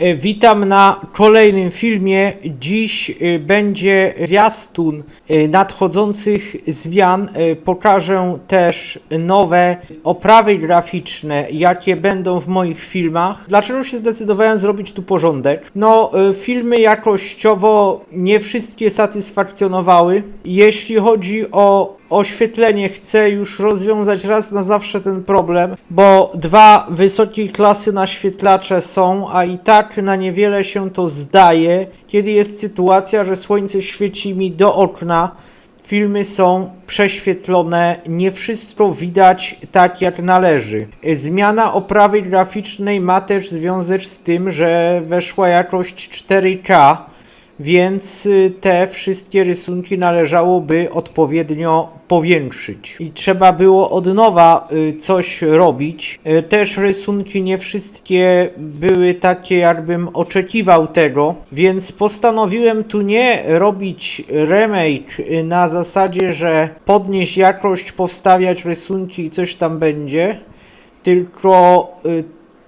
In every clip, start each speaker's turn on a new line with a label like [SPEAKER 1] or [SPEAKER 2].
[SPEAKER 1] E, Witam na kolejnym filmie. Dziś e, będzie zwiastun e, nadchodzących zmian. Pokażę też nowe oprawy graficzne, jakie będą w moich filmach. Dlaczego się zdecydowałem zrobić tu porządek? No, filmy jakościowo nie wszystkie satysfakcjonowały. Jeśli chodzi o oświetlenie chcę już rozwiązać raz na zawsze ten problem, bo dwa wysokiej klasy naświetlacze są, a i tak na niewiele się to zdaje, kiedy jest sytuacja, że słońce świeci mi do okna. Filmy są prześwietlone, nie wszystko widać tak jak należy. Zmiana oprawy graficznej ma też związek z tym, że weszła jakość 4K, więc y, te wszystkie rysunki należałoby odpowiednio powiększyć. I trzeba było od nowa y, coś robić. Y, Też rysunki nie wszystkie były takie, jakbym oczekiwał tego, więc postanowiłem tu nie robić remake na zasadzie, że podnieść jakość, powstawiać rysunki i coś tam będzie, tylko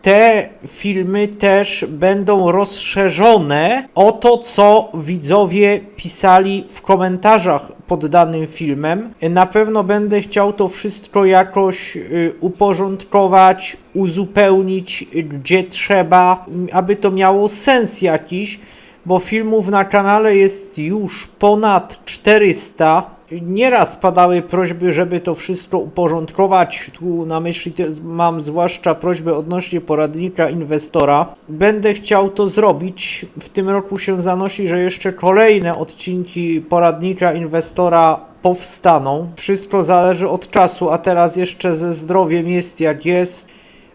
[SPEAKER 1] te filmy też będą rozszerzone o to, co widzowie pisali w komentarzach pod danym filmem. Na pewno będę chciał to wszystko jakoś y, uporządkować, uzupełnić gdzie trzeba, aby to miało sens jakiś, bo filmów na kanale jest już ponad 400. Nieraz padały prośby, żeby to wszystko uporządkować. Tu na myśli mam zwłaszcza prośbę odnośnie poradnika inwestora. Będę chciał to zrobić. W tym roku się zanosi, że jeszcze kolejne odcinki poradnika inwestora powstaną. Wszystko zależy od czasu, a teraz jeszcze ze zdrowiem jest jak jest.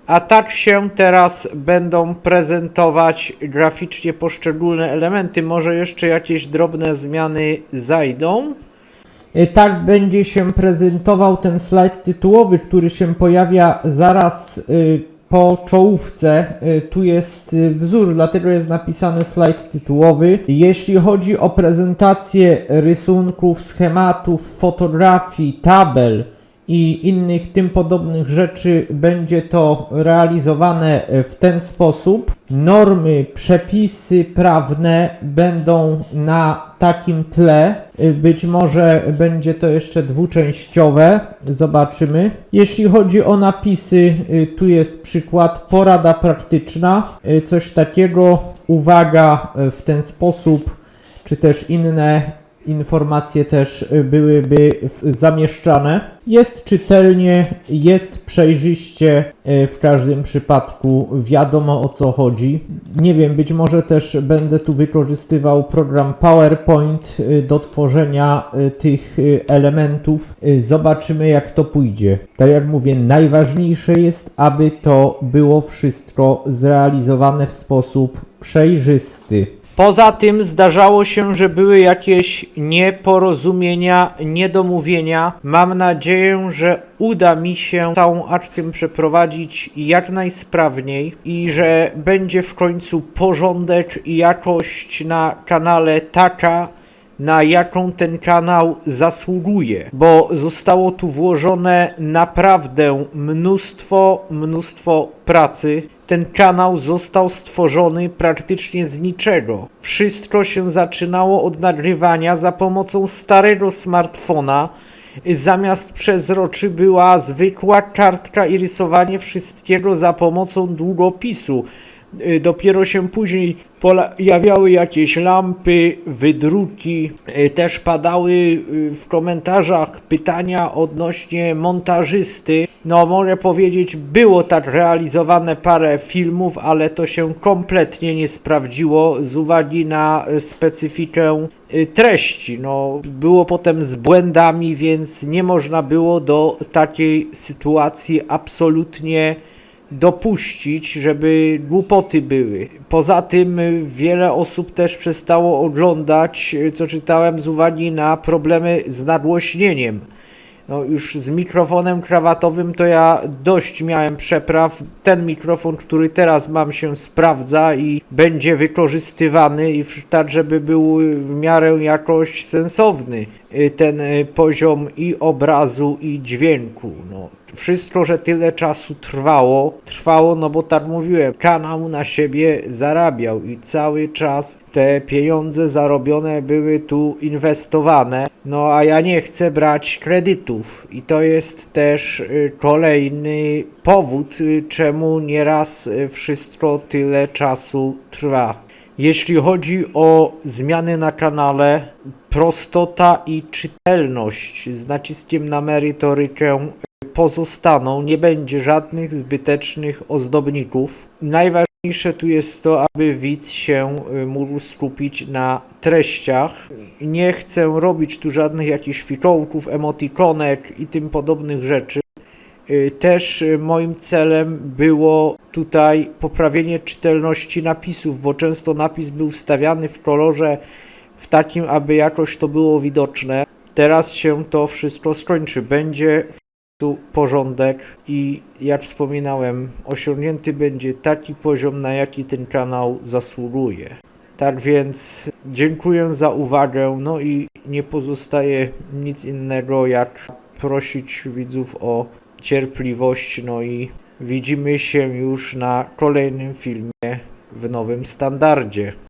[SPEAKER 1] A tak się teraz będą prezentować graficznie poszczególne elementy. Może jeszcze jakieś drobne zmiany zajdą. Y, Tak będzie się prezentował ten slajd tytułowy, który się pojawia zaraz y, po czołówce. Y, Tu jest wzór, dlatego jest napisany slajd tytułowy. Jeśli chodzi o prezentację rysunków, schematów, fotografii, tabel, i innych tym podobnych rzeczy będzie to realizowane e, w ten sposób. Normy, przepisy prawne będą na takim tle. E, Być może będzie to jeszcze dwuczęściowe, zobaczymy. Jeśli chodzi o napisy, e, tu jest przykład porada praktyczna, coś takiego. Uwaga w ten sposób, czy też inne informacje też y, byłyby zamieszczane. Jest czytelnie, jest przejrzyście, y, w każdym przypadku wiadomo o co chodzi. Nie wiem, być może też będę tu wykorzystywał program PowerPoint y, do tworzenia tych elementów. Zobaczymy jak to pójdzie. Tak jak mówię, najważniejsze jest, aby to było wszystko zrealizowane w sposób przejrzysty. Poza tym zdarzało się, że były jakieś nieporozumienia, niedomówienia. Mam nadzieję, że uda mi się całą akcję przeprowadzić jak najsprawniej i że będzie w końcu porządek i jakość na kanale taka, na jaką ten kanał zasługuje, bo zostało tu włożone naprawdę mnóstwo, mnóstwo pracy. Ten kanał został stworzony praktycznie z niczego. Wszystko się zaczynało od nagrywania za pomocą starego smartfona. Zamiast przezroczy była zwykła kartka i rysowanie wszystkiego za pomocą długopisu. Y, Dopiero się później pojawiały jakieś lampy, wydruki. Y, Też padały y, w komentarzach pytania odnośnie montażysty. No, mogę powiedzieć, było tak realizowane parę filmów, ale to się kompletnie nie sprawdziło z uwagi na y, specyfikę y, treści. No, było potem z błędami, więc nie można było do takiej sytuacji absolutnie dopuścić, żeby głupoty były. Poza tym y, wiele osób też przestało oglądać, co czytałem z uwagi na problemy z nagłośnieniem. No już z mikrofonem krawatowym to ja dość miałem przepraw. Ten mikrofon, który teraz mam się sprawdza i będzie wykorzystywany i tak, żeby był w miarę jakoś sensowny y, ten y, poziom i obrazu i dźwięku. No wszystko, że tyle czasu trwało, trwało, no bo tak mówiłem, kanał na siebie zarabiał i cały czas te pieniądze zarobione były tu inwestowane. No a ja nie chcę brać i to jest też y, kolejny powód, y, czemu nieraz y, wszystko tyle czasu trwa. Jeśli chodzi o zmiany na kanale, prostota i czytelność z naciskiem na merytorykę pozostaną, nie będzie żadnych zbytecznych ozdobników. Najważniejsze tu jest to, aby widz się y, mógł skupić na treściach. Nie chcę robić tu żadnych jakichś fikołków, emotikonek i tym podobnych rzeczy. Y, Też y, moim celem było tutaj poprawienie czytelności napisów, bo często napis był wstawiany w kolorze w takim, aby jakoś to było widoczne. Teraz się to wszystko skończy. Będzie tu porządek i jak wspominałem, osiągnięty będzie taki poziom, na jaki ten kanał zasługuje. Tak więc dziękuję za uwagę, no i nie pozostaje nic innego jak prosić widzów o cierpliwość, no i widzimy się już na kolejnym filmie w nowym standardzie.